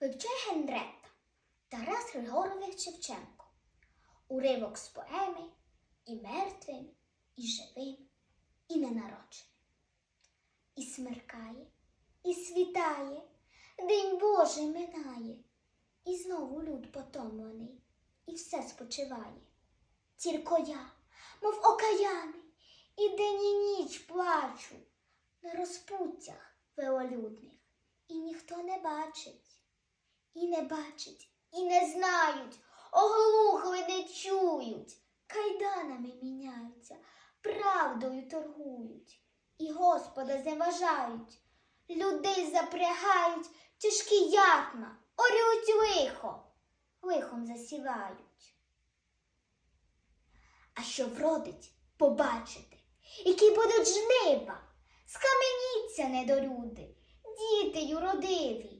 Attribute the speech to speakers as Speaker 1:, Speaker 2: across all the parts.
Speaker 1: Вивчай Генретта Тарас Григорович Шевченко. Уривок з поеми і мертвим, і живим, і ненародженим. І смеркає, і світає, День Божий минає, і знову люд потомлений, і все спочиває. Тільки я, мов окаяний, і день і ніч плачу на розпуттях велолюдних, і ніхто не бачить, і не бачить, і не знають, оглухли не чують, кайданами міняються, правдою торгують, і Господа зневажають, людей запрягають тяжкі ярма, орють лихо, лихом засівають. А що вродить, побачите, які будуть жнива, скаменіться недолюди, діти юродиві,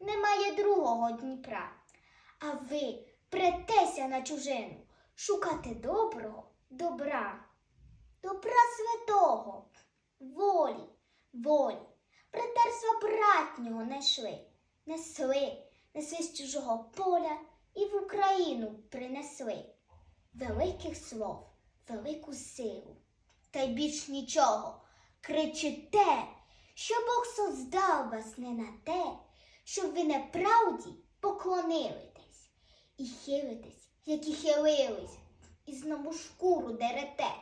Speaker 1: немає другого Дніпра. А ви претеся на чужину, шукати доброго добра, добра святого, волі, волі, братерства братнього несли, несли, несли з чужого поля і в Україну принесли. Великих слов, велику силу, та й більш нічого. Кричите, що Бог создав вас не на те, щоб ви неправді поклонилитесь і хилитесь, як і хилились, і знову шкуру дерете,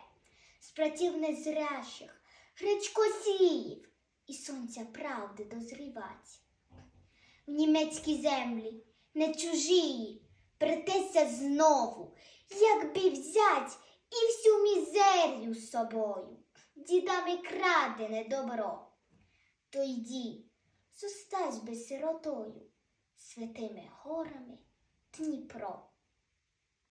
Speaker 1: з братів незрящих, гречкосіїв і сонця правди дозрівать. В німецькій землі, не чужії, претеся знову, як би взять і всю мізерію з собою, дідами крадене добро. То йді, зостась би сиротою, святими горами Дніпро.